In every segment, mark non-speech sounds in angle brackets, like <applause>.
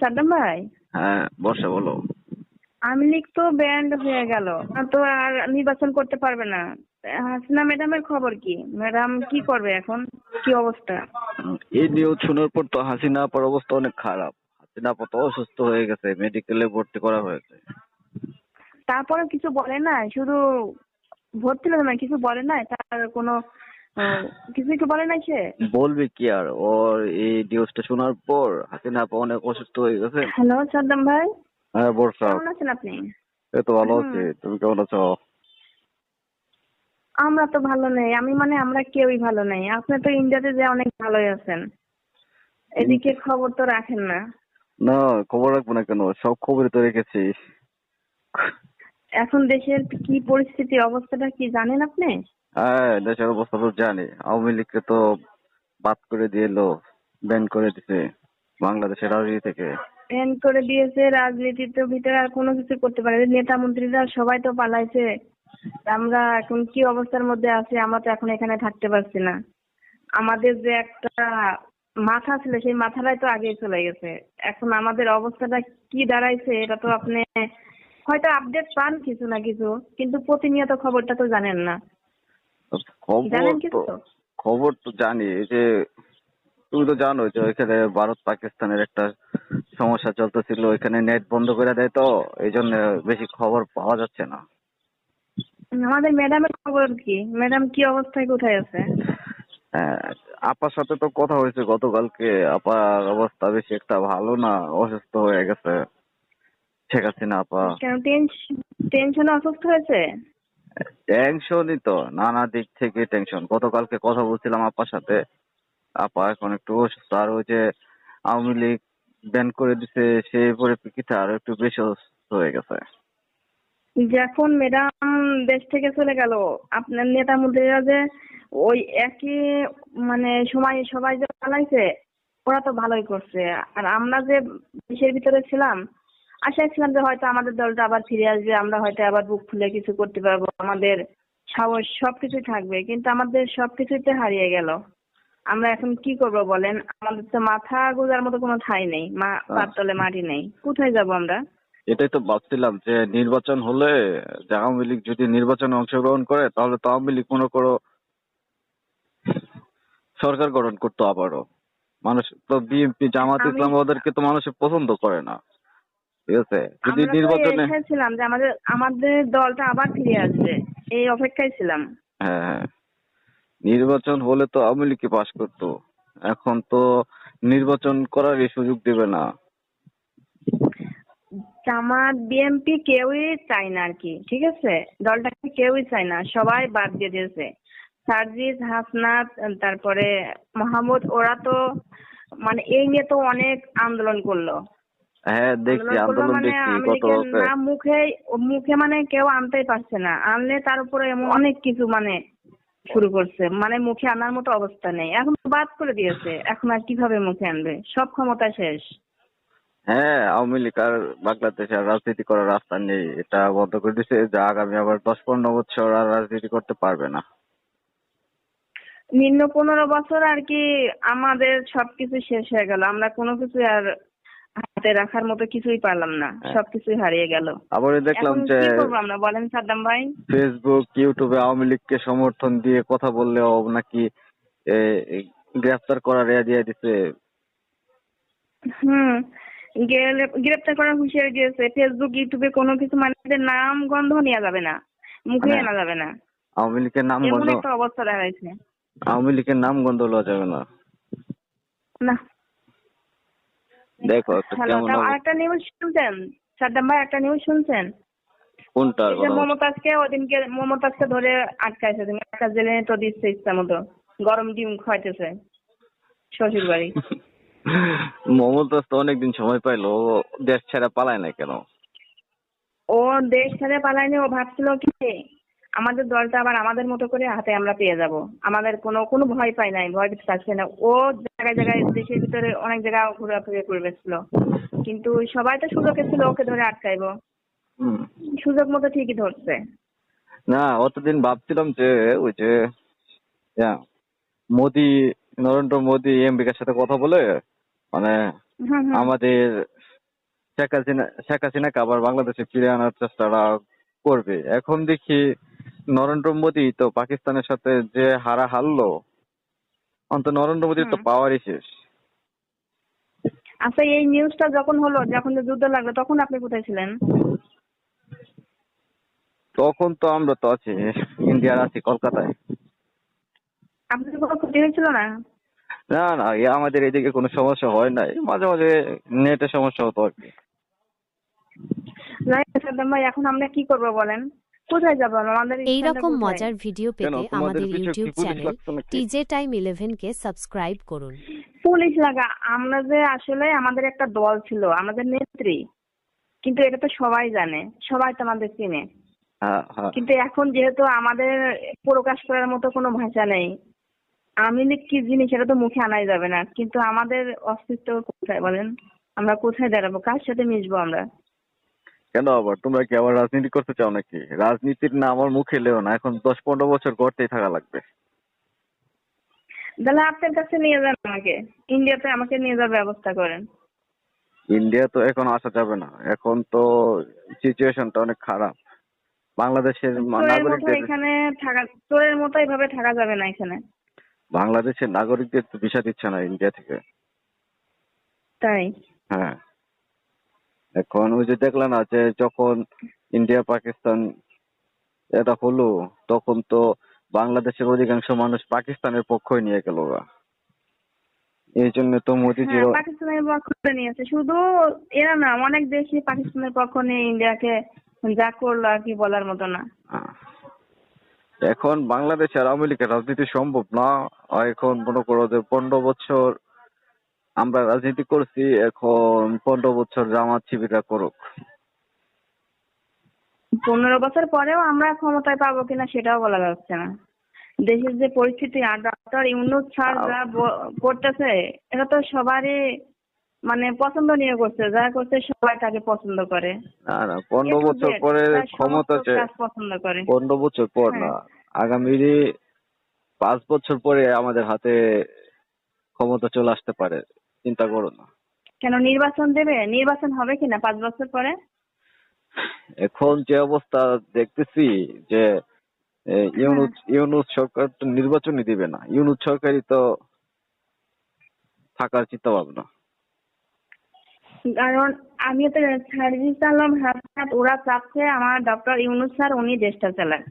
সাদ্দাম ভাই? হ্যাঁ বর্ষা বলো। আওয়ামী লীগ তো ব্যান্ড হয়ে গেল। তো আর নির্বাচন করতে পারবে না। হাসিনা ম্যাডামের খবর কি? ম্যাডাম কি করবে এখন? কি অবস্থা? এই নিউজ শোনার পর তো হাসিনা আপার অবস্থা অনেক খারাপ। হাসিনা আপা তো অসুস্থ হয়ে গেছে মেডিকেলে ভর্তি করা হয়েছে। তারপরে কিছু বলে না শুধু ভর্তি হলো না কিছু বলে না তার কোনো কিছু কি বলে না সে? বলবে কি আর ওর এই নিউজটা শোনার পর হাসিনা আপা অনেক অসুস্থ হয়ে গেছে। হ্যালো সাদ্দাম ভাই। হ্যাঁ বর্ষা। কেমন আছেন আপনি? এই তো ভালো আছি। তুমি কেমন আছো? আমরা তো ভালো নেই। আমি মানে আমরা কেউই ভালো নেই। আপনি তো ইন্ডিয়াতে যে অনেক ভালোই আছেন। এদিকে খবর তো রাখেন না। না খবর রাখব না কেন? সব খবরই তো রেখেছি। এখন দেশের কি পরিস্থিতি অবস্থাটা কি জানেন আপনি? হ্যাঁ দেশের অবস্থা তো জানি। আওয়ামী লীগকে তো বাদ করে দিয়ে এলো ব্যান করে দিছে বাংলাদেশের রাজনীতি থেকে। এন্ড করে দিয়েছে রাজনীতির ভিতরে আর কোনো কিছু করতে পারে। নেতা মন্ত্রীরা সবাই তো পালাইছে। আমরা এখন কি অবস্থার মধ্যে আছি, আমরা তো এখন এখানে থাকতে পারছি না। আমাদের যে একটা মাথা ছিল, সেই মাথাটাই তো আগেই চলে গেছে। এখন আমাদের অবস্থাটা কি দাঁড়াইছে, এটা তো আপনি হয়তো আপডেট পান কিছু না কিছু, কিন্তু প্রতিনিয়ত খবরটা তো জানেন না। খবর তো খবর তো জানি এই যে তুমি তো জানো যে ওইখানে ভারত পাকিস্তানের একটা সমস্যা চলতেছিল ওইখানে নেট বন্ধ করে দেয় তো এই জন্য বেশি খবর পাওয়া যাচ্ছে না। আমাদের ম্যাডামের খবর কি? ম্যাডাম কি অবস্থায় কোথায় আছে? হ্যাঁ, আপার সাথে তো কথা হয়েছে গতকালকে আপার অবস্থা বেশি একটা ভালো না অসুস্থ হয়ে গেছে। শেখ না আপা। কেন টেনশনে অসুস্থ হয়েছে? টেনশনই তো, নানা দিক থেকে টেনশন গতকালকে কথা বলছিলাম আপার সাথে। আপা এখন একটু অসুস্থ, আর ওই যে আওয়ামী লীগ ব্যান করে দিছে, সেই পরিপ্রেক্ষিতে আরও একটু বেশি অসুস্থ হয়ে গেছে। যখন ম্যাডাম দেশ থেকে চলে গেল, আপনার নেতা মন্ত্রীরা যে ওই একই মানে সময় সবাই যে পালাইছে, ওরা তো ভালোই করছে। আর আমরা যে দেশের ভিতরে ছিলাম আশায় ছিলাম যে হয়তো আমাদের দলটা আবার ফিরে আসবে আমরা হয়তো আবার বুক খুলে কিছু করতে পারব। আমাদের সাহস সবকিছুই থাকবে কিন্তু আমাদের সবকিছুতে হারিয়ে গেল। আমরা এখন কি করব বলেন? আমাদের তো মাথা গোজার মতো কোনো ঠাঁই নেই মা পার তলে মাটি নেই। কোথায় যাব আমরা? এটাই তো ভাবছিলাম যে নির্বাচন হলে যে আওয়ামী লীগ যদি নির্বাচনে অংশগ্রহণ করে তাহলে তো আওয়ামী লীগ মনে করো সরকার গঠন করতো আবারও। মানুষ তো বিএনপি জামাত ইসলাম ওদেরকে তো মানুষে পছন্দ করে না। ঠিক আছে? যদি নির্বাচনে ছিলাম যে আমাদের আমাদের দলটা আবার ফিরে আসবে। এই অপেক্ষায় ছিলাম। হ্যাঁ হ্যাঁ। নির্বাচন হলে তো আওয়ামী লীগকে পাশ করতো। এখন তো নির্বাচন করারই সুযোগ দেবে না। জামাত বিএনপি কেউই চায় না আর কি ঠিক আছে? দলটাকে কেউই চায় না সবাই বাদ দিয়ে দিয়েছে। সার্জিস হাসনাত তারপরে মোহাম্মদ ওরা তো মানে এই নিয়ে তো অনেক আন্দোলন করল। হ্যাঁ দেখছি আন্দোলন মানে দেখছি গত না মুখে মুখে মানে কেউ আনতেই পারছে না। আনলে তার উপরে এমন অনেক কিছু মানে শুরু করছে। মানে মুখে আনার মতো অবস্থা নেই। এখন তো বাদ করে দিয়েছে। এখন আর কীভাবে মুখে আনবে? সব ক্ষমতা শেষ। হ্যাঁ আওয়ামী লীগ আর বাংলাদেশে আর রাজনীতি করার রাস্তা নেই। এটা বন্ধ করে দিছে যে আগামী আবার দশ পনেরো বছর আর রাজনীতি করতে পারবে না। নিম্ন পনেরো বছর আর কি আমাদের সবকিছু শেষ হয়ে গেল। আমরা কোনো কিছু আর হাতে রাখার মতো কিছুই পারলাম না হ্যাঁ। সবকিছুই হারিয়ে গেল। আবার দেখলাম যে আমরা বলেন সাদ্দাম ভাই? ফেসবুক ইউটিউবে আওয়ামী লীগকে সমর্থন দিয়ে কথা বললেও নাকি গ্রেফতার করার এ দিয়ে দিছে। হুম গ্রেপ্তার করা হুঁশিয়ারি দিয়েছে। ফেসবুক ইউটিউবে কোনো কিছু মানুষের নাম গন্ধ নেওয়া যাবে না মুখে মানে আনা যাবে না। আওয়ামী লীগের নাম এমন গন্ধ একটা অবস্থা দাঁড়াইছে আওয়ামী লীগের নাম গন্ধ লওয়া যাবে না। না। দেখো একটা কেমন আরেকটা নিউজ শুনছেন? সাদ্দাম ভাই একটা নিউজ শুনছেন? কথা মমতাজকে ওদিনকে মমতাজকে ধরে আটকাইছে একটা জেলে তো দিচ্ছে ইচ্ছা মতো। গরম ডিম খাইতেছে শ্বশুর বাড়ি <laughs> মমতাজ তো অনেকদিন সময় পাইলো দেশ ছেড়ে পালায় না কেন? ও দেশ ছেড়ে পালায়নি ও ভাবছিল কি আমাদের দলটা আবার আমাদের মতো করে হাতে আমরা পেয়ে যাব। আমাদের কোনো কোনো ভয় পাই নাই ভয় পেতে পারছে না। ও জায়গায় জায়গায় দেশের ভিতরে অনেক জায়গায় ঘোরাফেরা করে বেসছিল কিন্তু সবাই তো সুযোগে ছিল ওকে ধরে আটকাইবো। সুযোগ মতো ঠিকই ধরছে। না অতদিন ভাবছিলাম যে ওই যে মোদি নরেন্দ্র মোদি এমপিকার সাথে কথা বলে মানে আমাদের শেখ হাসিনা শেখ হাসিনাকে আবার বাংলাদেশে ফিরে আনার চেষ্টাটা করবে। এখন দেখি নরেন্দ্র মোদী তো পাকিস্তানের সাথে যে হারা হারলো অন্ত নরেন্দ্র মোদীর তো। পাওয়ারই শেষ। আচ্ছা এই নিউজটা যখন হলো যখন যে যুদ্ধ লাগল তখন আপনি কোথায় ছিলেন? তখন তো আমরা তো আছি ইন্ডিয়ার আছি কলকাতায়। আপনাদের কোনো ক্ষতি হয়েছিল না? না না এ আমাদের এদিকে কোনো সমস্যা হয় নাই। মাঝে মাঝে নেটের সমস্যা হতো আর কি। এখন আমরা কি করব বলেন? কোথায় যাব আমাদের এই রকম মজার ভিডিও পেতে আমাদের YouTube police channel TJ time eleven কে সাবস্ক্রাইব করুন। পুলিশ লাগা আমরা যে আসলে আমাদের একটা দল ছিল আমাদের নেত্রী। কিন্তু এটা তো সবাই জানে সবাই তো আমাদের চিনে। হ্যাঁ হ্যাঁ। কিন্তু এখন যেহেতু আমাদের প্রকাশ করার মতো কোনো ভাষা নেই আমি কি জিনিস এটা তো মুখে আনাই যাবে না। কিন্তু আমাদের অস্তিত্ব কোথায় বলেন? আমরা কোথায় দাঁড়াবো? কার সাথে মিশবো আমরা? কেন আবার? তোমরা কি আবার রাজনীতি করতে চাও নাকি? রাজনীতির না আমার মুখে লেও না এখন দশ পনেরো বছর করতেই থাকা লাগবে। তাহলে আপনার কাছে নিয়ে যান আমাকে। ইন্ডিয়াতে আমাকে নিয়ে যাওয়ার ব্যবস্থা করেন। ইন্ডিয়া তো এখন আসা যাবে না। এখন তো সিচুয়েশনটা অনেক খারাপ। বাংলাদেশের নাগরিকদের এখানে থাকা চোরের মতো এইভাবে থাকা যাবে না এখানে। বাংলাদেশের নাগরিকদের তো ভিসা দিচ্ছে না ইন্ডিয়া থেকে। তাই? হ্যাঁ। এখন ওই যে দেখলেন না যে যখন ইন্ডিয়া পাকিস্তান এটা হলো তখন তো বাংলাদেশের অধিকাংশ মানুষ পাকিস্তানের পক্ষই নিয়ে গেল এই জন্য তো মোদিজির হ্যাঁ পাকিস্তানের পক্ষ নিয়েছে। শুধু এরা না অনেক দেশই পাকিস্তানের পক্ষ নিয়ে ইন্ডিয়াকে যা করল আর কি বলার মতো না। এখন বাংলাদেশ আর আওয়ামী লীগের রাজনীতি সম্ভব না। এখন মনে করো যে পনেরো বছর আমরা রাজনীতি করছি এখন পনেরো বছর জামাত শিবিরা করুক। পনেরো বছর পরেও আমরা ক্ষমতায় পাবো কিনা সেটাও বলা যাচ্ছে না। দেশের যে পরিস্থিতি আর ডক্টর ইউনুস স্যার যা করতেছে এটা তো সবারই মানে পছন্দ নিয়ে করছে যা করছে সবাই তাকে পছন্দ করে। না না পনেরো বছর পরে ক্ষমতা পছন্দ করে। পনেরো বছর পর না হ্যাঁ। আগামী পাঁচ বছর পরে আমাদের হাতে ক্ষমতা চলে আসতে পারে। চিন্তা করো না। কেন নির্বাচন দেবে? নির্বাচন হবে কিনা পাঁচ বছর পরে? এখন যে অবস্থা দেখতেছি যে ইউনুস ইউনুস সরকার তো নির্বাচনই দিবে না। ইউনুস সরকারই তো থাকার চিন্তা ভাবনা কারণ আমি তো সার্জিস আলম হাসনাত ওরা চাচ্ছে আমার ডক্টর ইউনুস স্যার উনি দেশটা চালান।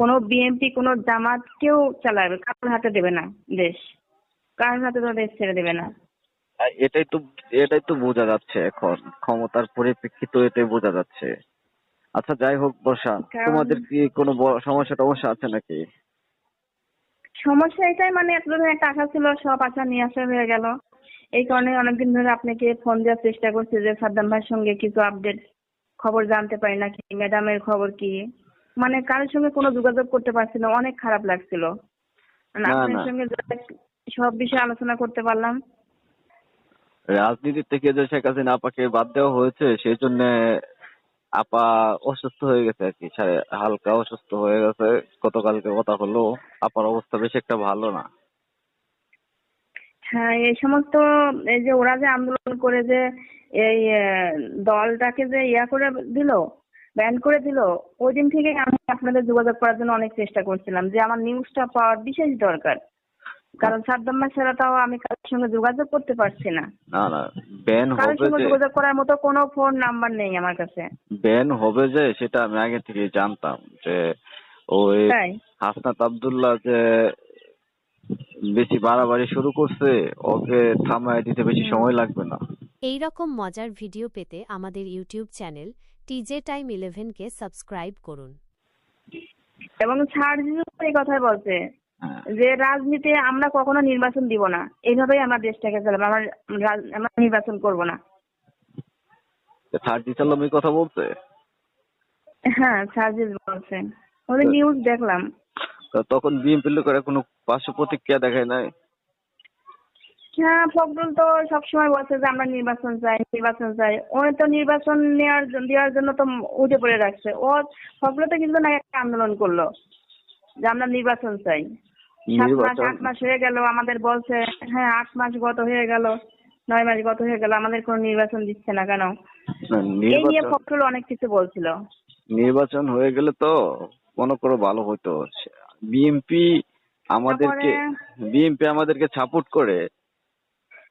কোনো বিএনপি কোনো জামাত কেউ চালাবে কারোর হাতে দেবে না দেশ। কারোর হাতে তো দেশ ছেড়ে দেবে না। এটাই তো এটাই তো বোঝা যাচ্ছে এখন। ক্ষমতার পরিপ্রেক্ষিত এটাই বোঝা যাচ্ছে। আচ্ছা যাই হোক বর্ষা তোমাদের কি কোনো সমস্যা টমস্যা আছে নাকি? সমস্যা এটাই মানে এতদিন একটা আশা ছিল সব আশা নিয়ে আসা হয়ে গেল। এই কারণে অনেকদিন ধরে আপনাকে ফোন দেওয়ার চেষ্টা করছি যে সাদ্দাম ভাইয়ের সঙ্গে কিছু আপডেট খবর জানতে পারি নাকি ম্যাডামের খবর কি? মানে কারোর সঙ্গে কোনো যোগাযোগ করতে পারছি না অনেক খারাপ লাগছিল। মানে আপনার সঙ্গে সব বিষয়ে আলোচনা করতে পারলাম। রাজনীতি থেকে যে শেখ হাসিনা আপাকে বাদ দেওয়া হয়েছে সেই জন্য আপা অসুস্থ হয়ে গেছে আর কি। হালকা অসুস্থ হয়ে গেছে। গতকালকে কথা হলো, আপার অবস্থা বেশি একটা ভালো না। হ্যাঁ এই সমস্ত এই যে ওরা যে আন্দোলন করে যে এই দলটাকে যে ইয়া করে দিল, ব্যান করে দিল, ওই দিন থেকে আমি আপনাদের যোগাযোগ করার জন্য অনেক চেষ্টা করছিলাম যে আমার নিউজটা পাওয়ার বিশেষ দরকার। কারণ সাদ্দাম ভাই ছাড়াটাও আমি কারোর সঙ্গে যোগাযোগ করতে পারছি না। না না ব্যান কারোর সঙ্গে যে যোগাযোগ করার মতো কোনো ফোন নাম্বার নেই আমার কাছে। ব্যান হবে যে সেটা আমি আগে থেকে জানতাম যে ওই তাই? হাসনাত আব্দুল্লাহ যে বেশি বাড়াবাড়ি শুরু করছে ওকে থামায় দিতে বেশি সময় লাগবে না। এই রকম মজার ভিডিও পেতে আমাদের YouTube channel TJ time eleven কে সাবস্ক্রাইব করুন। এবং সার্জিও এই কথাই বলছে। যে রাজনীতি আমরা কখনো নির্বাচন দিব না। এইভাবেই আমরা দেশটাকে চালাবো আমরা নির্বাচন করব না। সার্জিস আলম এই কথা বলছে হ্যাঁ সার্জিস বলছে। ওদের নিউজ দেখলাম। তখন বিএনপি লোকেরা কোনো পার্শ্ব প্রতিক্রিয়া দেখায় নাই? হ্যাঁ ফখরুল তো সবসময় বলছে যে আমরা নির্বাচন চাই নির্বাচন চাই। ও তো নির্বাচন নেওয়ার দেওয়ার জন্য তো উঠে পড়ে রাখছে। ও ফখরুল তো কিন্তু না একটা আন্দোলন করল যে আমরা নির্বাচন চাই। সাত মাস আট মাস হয়ে গেল আমাদের বলছে হ্যাঁ আট মাস গত হয়ে গেল নয় মাস গত হয়ে গেল আমাদের কোনো নির্বাচন দিচ্ছে না কেন? এই নিয়ে ফখরুল অনেক কিছু বলছিল। নির্বাচন হয়ে গেলে তো মনে করো ভালো হতো। বিএনপি আমাদেরকে বিএনপি আমাদেরকে সাপোর্ট করে।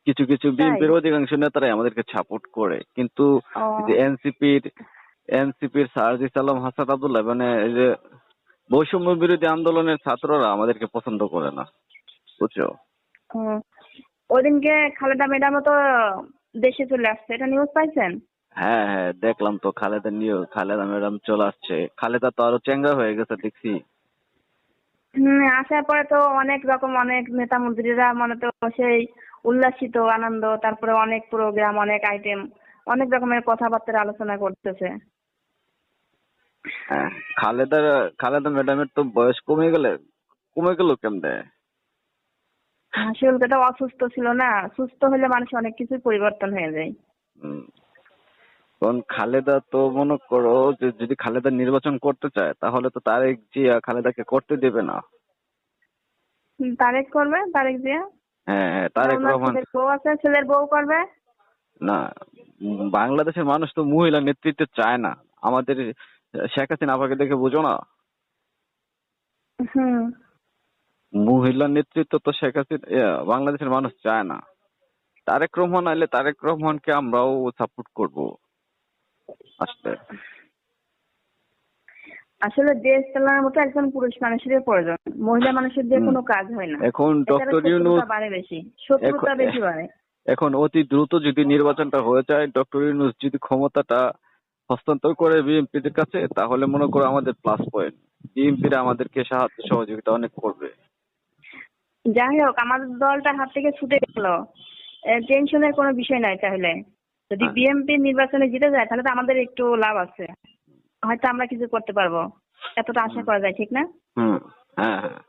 কিছু কিছু বিএনপির অধিকাংশ নেতারাই আমাদেরকে সাপোর্ট করে। কিন্তু এনসিপির এনসিপির সারজিস আলম হাসান আব্দুল্লাহ মানে এই যে বৈষম্য বিরোধী আন্দোলনের ছাত্ররা আমাদেরকে পছন্দ করে না। বুঝছ? ওদিনকে খালেদা ম্যাডামও তো দেশে চলে আসছে এটা নিউজ পাইছেন? হ্যাঁ হ্যাঁ দেখলাম তো খালেদা নিয়ে খালেদা ম্যাডাম চলে আসছে। খালেদা তো আরও চেঙ্গা হয়ে গেছে দেখছি। হম আসার পরে তো অনেক রকম অনেক নেতা মন্ত্রীরা মানে তো সেই উল্লাসিত আনন্দ তারপরে অনেক প্রোগ্রাম অনেক আইটেম অনেক রকমের কথাবার্তার আলোচনা করতেছে। খালেদা খালেদা ম্যাডামের তো বয়স কমে গেলে কমে গেল কেমনে? আসলে তো অসুস্থ ছিল না। সুস্থ হলে মানুষ অনেক কিছু পরিবর্তন হয়ে যায়। কারণ খালেদা তো মনে করো যে যদি খালেদা নির্বাচন করতে চায় তাহলে তো তারেক জিয়া খালেদাকে করতে দেবে না। তারেক করবে? তারেক জিয়া? হ্যাঁ হ্যাঁ তারেক রহমান। বউ আছে ছেলের বউ করবে? না বাংলাদেশের মানুষ তো মহিলা নেতৃত্ব চায় না। আমাদের শেখ হাসিনা আপাকে দেখে বুঝো না? মহিলা নেতৃত্ব তো শেখ হাসিনা বাংলাদেশের মানুষ চায় না। তারেক রহমান আইলে তারেক রহমানকে আমরাও সাপোর্ট করব। আসলে। আসলে দেশ চালানোর মতো একজন পুরুষ মানুষের প্রয়োজন। মহিলা মানুষের দিয়ে কোনো কাজ হয় না। এখন ডক্টর ইউনুস বাড়ে বেশি। শত্রুতা এখন- বেশি বাড়ে। এখন অতি দ্রুত যদি নির্বাচনটা হয়ে যায় ডক্টর ইউনুস যদি ক্ষমতাটা হস্তান্তর করে বিএনপির কাছে তাহলে মনে করো আমাদের প্লাস পয়েন্ট বিএনপিরা আমাদেরকে সাহায্য সহযোগিতা অনেক করবে। যাই হোক আমাদের দলটা হাত থেকে ছুটে গেল। টেনশনের কোনো বিষয় নাই তাহলে। যদি হ্যাঁ। বিএনপি নির্বাচনে জিতে যায় তাহলে তো আমাদের একটু লাভ আছে। হয়তো আমরা কিছু করতে পারব। এতটা আশা করা যায় ঠিক না? হুম। হ্যাঁ হ্যাঁ।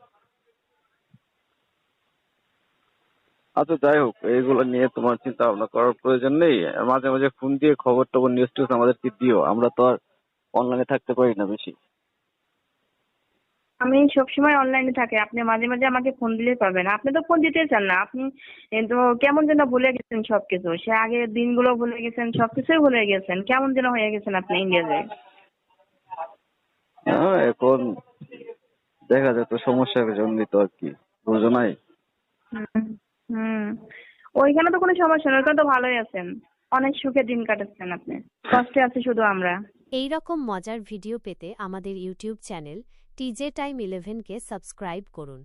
আচ্ছা যাই হোক এইগুলো নিয়ে তোমার চিন্তা ভাবনা করার প্রয়োজন নেই। মাঝে মাঝে ফোন দিয়ে খবর টবর নিউজ টিউজ আমাদেরকে দিও। আমরা তো আর অনলাইনে থাকতে পারি না বেশি। আমি সবসময় অনলাইনে থাকি। আপনি মাঝে মাঝে আমাকে ফোন দিলেই পাবেন আপনি তো ফোন দিতে চান না। আপনি তো কেমন যেন ভুলে গেছেন সবকিছু। সে আগে দিনগুলো ভুলে গেছেন সবকিছুই ভুলে গেছেন। কেমন যেন হয়ে গেছেন আপনি ইন্ডিয়াতে হ্যাঁ এখন দেখা যায় তো সমস্যার জন্যই তো আর কি। বুঝো নাই? হুম। ওইখানে তো কোনো সমস্যা নেই, ওইখানে তো ভালোই আছেন। অনেক সুখে দিন কাটাচ্ছেন আপনি। কষ্টে আছি শুধু আমরা। এই রকম মজার ভিডিও পেতে আমাদের ইউটিউব চ্যানেল টিজে টাইম ইলেভেনকে সাবস্ক্রাইব করুন।